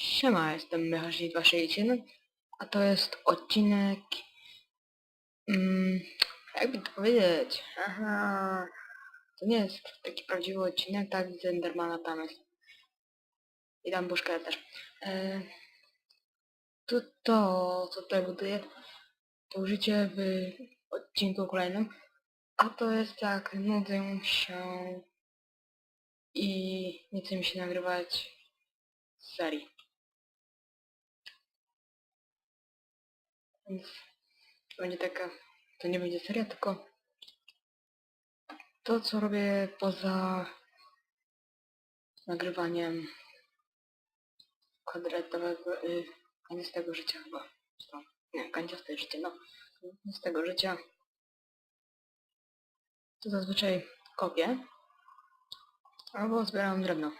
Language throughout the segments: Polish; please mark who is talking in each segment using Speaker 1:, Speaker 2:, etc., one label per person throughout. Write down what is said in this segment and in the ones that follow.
Speaker 1: Siema, jestem Mechashnik261, a to jest odcinek... Mm, jakby to powiedzieć? Aha, to nie jest taki prawdziwy odcinek, tak, z Endermana tam jest. I tam Buszka też. E, to, to, co tutaj buduję, to użycie w odcinku kolejnym, a to jest jak nudzę się i nie chce mi się nagrywać serii. Więc to będzie taka, to nie będzie seria, tylko to, co robię poza nagrywaniem kwadratowego, y, kanciastego życia chyba. Co? Nie, kanciaste życie, no. Z tego życia to zazwyczaj kopię albo zbieram drewno.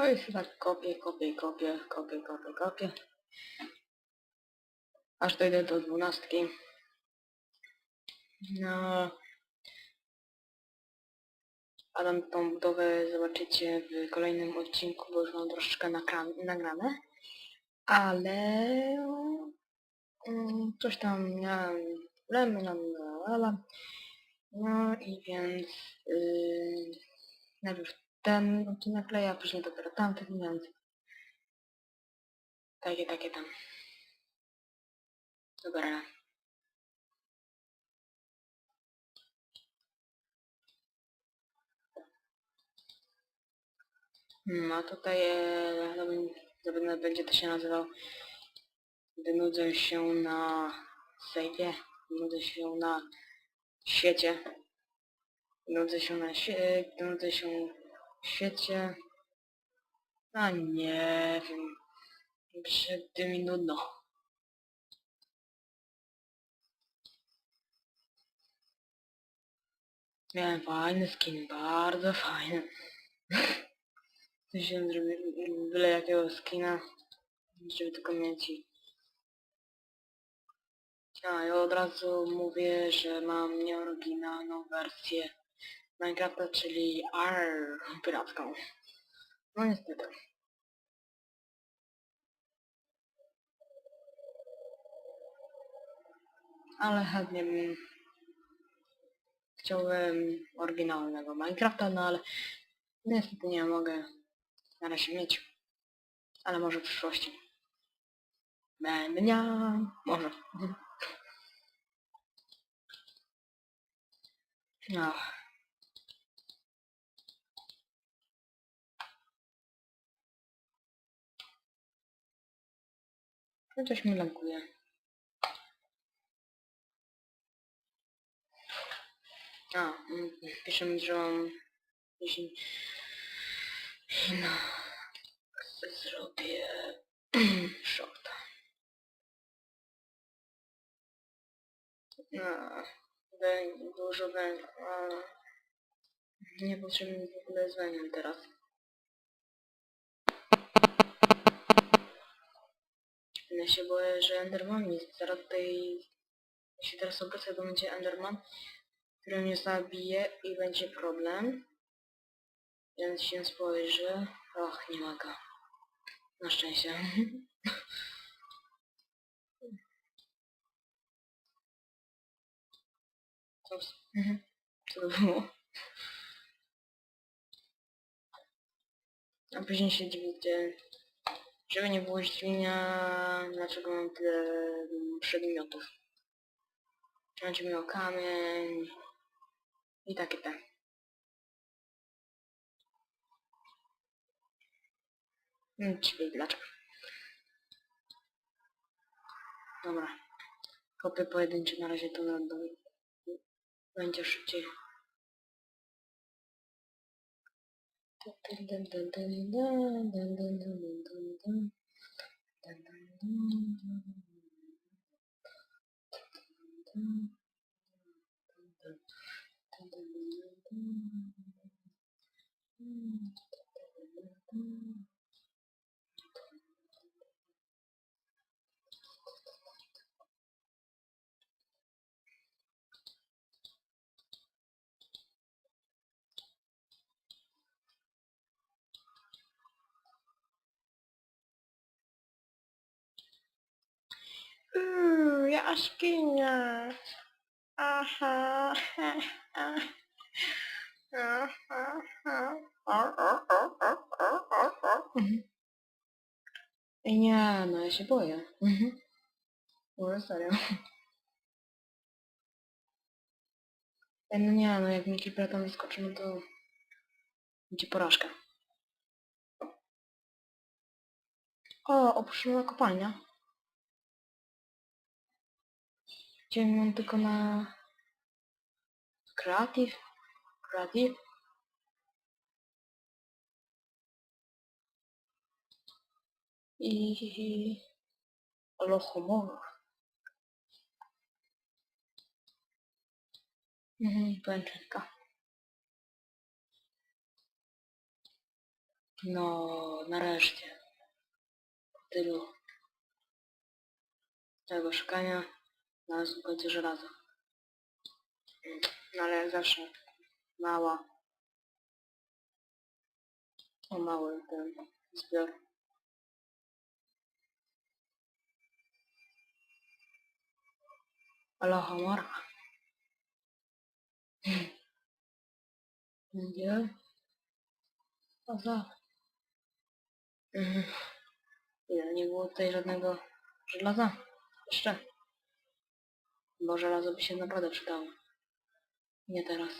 Speaker 1: No i tak kopię, kopię, kopię, kopię, kopię, kopię. Aż dojdę do dwunastki. No. A tam tą budowę zobaczycie w kolejnym odcinku, bo już mam troszeczkę nagrane. Ale... mm, Coś tam miałem problemy, no i więc... Yy, najpierw ten odcinek kleję, a później dopiero tamten, więc... Takie, takie tam. Dobra. A tutaj e, no, będzie to się nazywał Wynudzę się na sejwie, wynudzę się na świecie. Wynudzę się na świecie, wynudzę się w świecie. A nie wiem. Brzydko mi nudno. Miałem fajny skin, bardzo fajny. Musiałem zrobić byle jakiego skina, żeby tylko mieć i... A, ja od razu mówię, że mam nieoryginalną wersję Minecrafta, czyli R piracką. No niestety. Ale chętnie bym chciałbym oryginalnego Minecrafta, no ale niestety nie mogę na razie mieć. Ale może w przyszłości. Będę miał. Może. No. No coś mi laguje. A, mm, pisze mi, że mam... No... Zrobię... Shorta. No... Dużo węgla. a Nie potrzebny mi w ogóle węgiel teraz. Ja się boję, że Enderman jest zaraz tutaj... Jeśli teraz obecnie to będzie Enderman, który mnie zabije i będzie problem. Więc się spojrzy. Och, nie ma go. Na szczęście. Co, mhm. co to było? A później się dziwicie, żeby nie było zdziwienia, dlaczego mam tyle mm, przedmiotów. Będzie miał kamień i takie te. Hmm, Czyli dlaczego? Dobra. Kopy pojedyncze na razie to będą. Będzie szybciej. 딴딴딴딴딴딴딴딴딴딴딴 Uuu, jaskinia. Aha. Ej, nie, no ja się boję. Mhm. Może serio. Ej, no nie, no jak mi Creeper tam wyskoczy, no to... Będzie porażka. O, opuszczona kopalnia. Chciałem ją tylko na... Creative? Creative? I... Lohomora. Mhm, pęczenka. No, nareszcie. Po tylu tego szukania znalazłem w końcu żelazo. No ale jak zawsze mała. O mały ten zbiór. Aloha morcha. Gdzie? O za. Mhm. Ile nie było tutaj żadnego żelaza? Jeszcze. Bo żelazo by się naprawdę przydało. Nie teraz.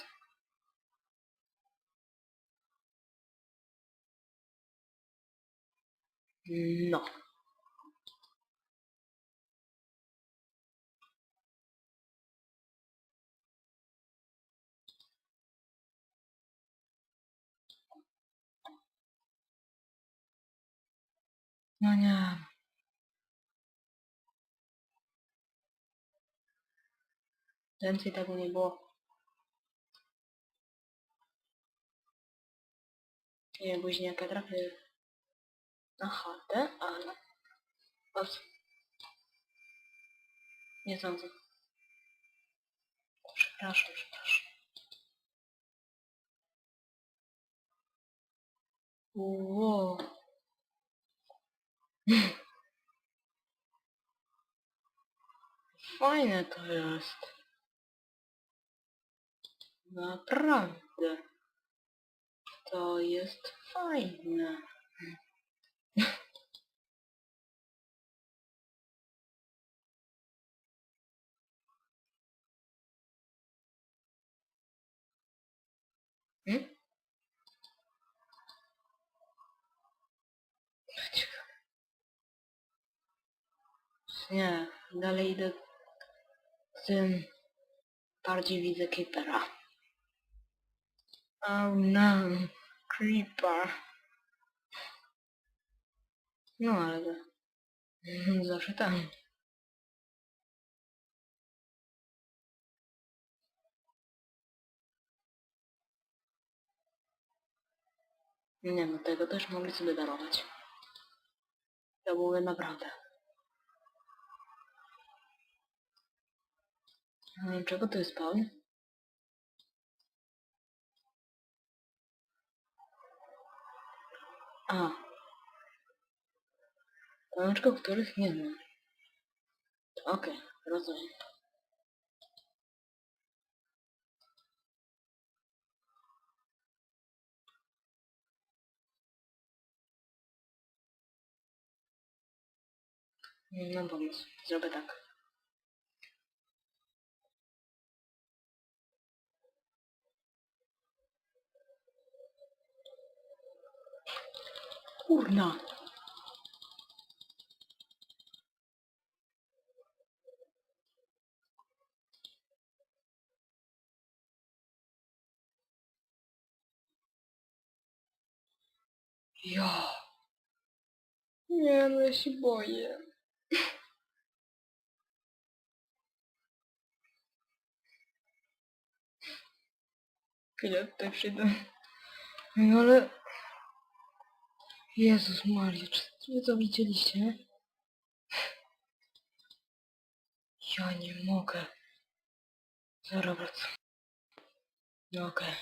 Speaker 1: No. No nie. Więcej tego nie było. Nie wiem, później jak ja trafię na chatę, ale... Ops. Nie sądzę. Przepraszam, przepraszam. Wow. Fajne to jest. Naprawdę. To jest fajne. Hmm? Nie, dalej idę tym bardziej widzę creepera. Oh no, creeper. No ale. Zawsze tam. Nie no, tego też mogli sobie darować. To mówię naprawdę. Wiem, czego to jest spawn? A. Pączko, których nie znam. Okej, rozumiem. Mam pomysł. Zrobię tak. Kurna! Ja. Nie, no ja się boję. Chwilę tutaj przyjdę. No ale... Jezus Maria, czy wy to widzieliście? Ja nie mogę. Wracam. No okej.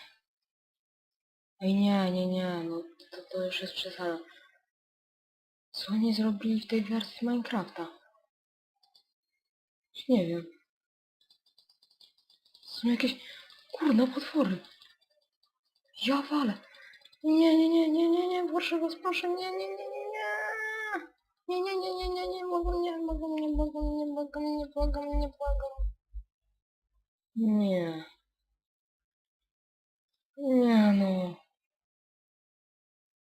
Speaker 1: Ej nie, nie, nie, no to, to już jest przesada. Co oni zrobili w tej wersji Minecrafta? Nie wiem. Są jakieś... Kurna, potwory. Ja walę. Nie, nie, nie, nie, nie, nie, proszę was, proszę, nie, nie, nie, nie, nie. Nie, nie, nie, nie, nie, nie, mogą mnie, mogą mnie, mogą mnie, mogą mnie, mogą mnie, mogą. Nie. Nie no.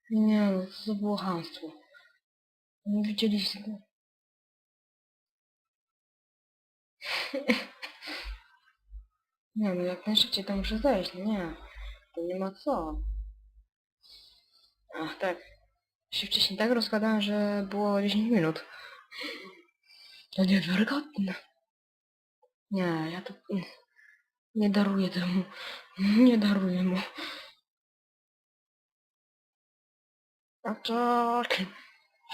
Speaker 1: Nie no, to było chamstwo. Ach tak. Się wcześniej tak rozkładałem, że było 10 minut. To niewiarygodne. Nie, ja to... Nie daruję temu. Nie daruję mu. A czekaj.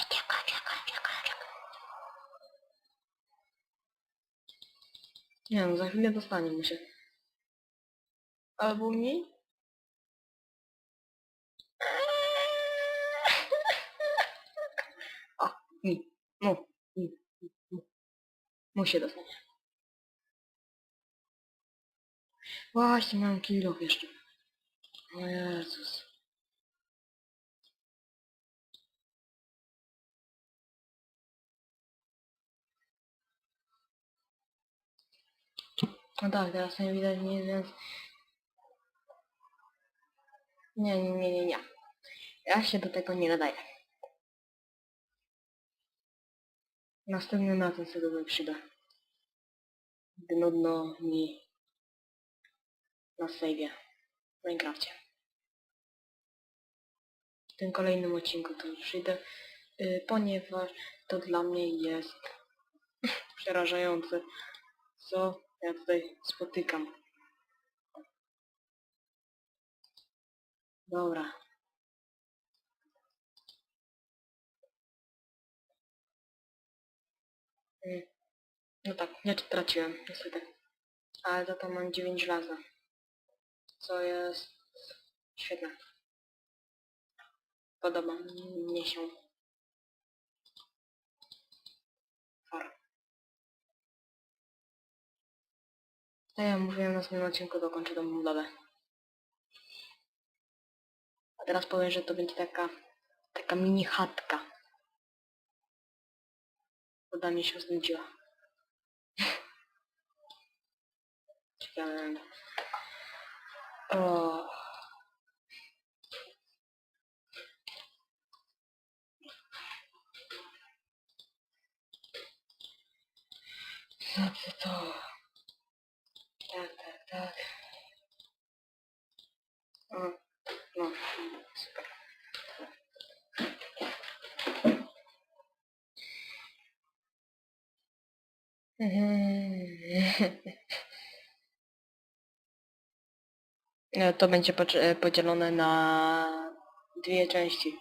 Speaker 1: Czekaj, czekaj, czekaj, czekaj. Nie no, za chwilę dostanie mu się. Albo mi? O, mi. Mu. Mi. Mu. Mu się dostanie. Właśnie, mam kilo jeszcze. O Jezus. No tak, teraz nie widać nic, więc... Nie, nie, nie, nie, nie. Ja się do tego nie nadaję. Następnym razem sobie to przyda. Gdy nudno mi na sejwie w Minecrafcie. W tym kolejnym odcinku to już przyjdę, y, ponieważ to dla mnie jest przerażające, co ja tutaj spotykam. Dobra. No tak, nie traciłem, niestety. Ale za to mam 9 żelaza. Co jest świetne. Podoba mnie się. Far. Tak jak mówiłem na następnym odcinku, dokończę tą budowę. A teraz powiem, że to będzie taka, taka mini chatka. Woda mi się znudziła. Ciekawe. O. Co to to? Tak, tak, tak. O, no, super. Mhm. E, To będzie e, podzielone na dwie części.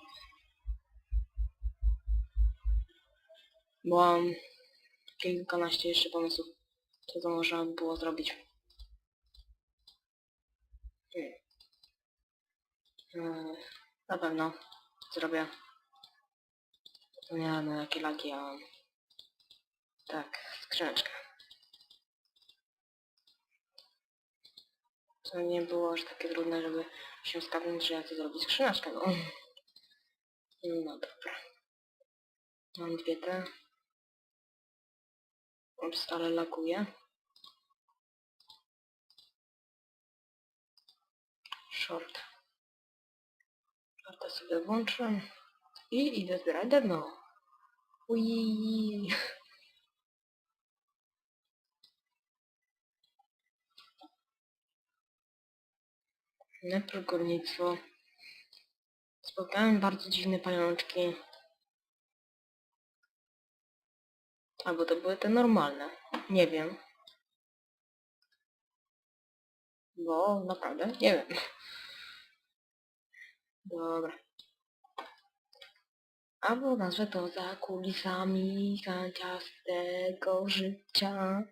Speaker 1: Bo mam kilkanaście jeszcze pomysłów, co to można by było zrobić. E, Na pewno zrobię. Nie no jakie laki ja mam. Tak, skrzyneczkę. To nie było aż takie trudne, żeby się skapnąć, że ja chcę zrobić skrzyneczkę, no. No dobra. Mam dwie te. Ups, ale lakuje. Short. Shorta sobie włączę. I idę zbierać drewno. Ui. Najpierw górnictwo. Spotkałem bardzo dziwne pajączki. Albo to były te normalne. Nie wiem. Bo naprawdę nie wiem. Dobra. Albo nazwę to za kulisami kanciastego życia.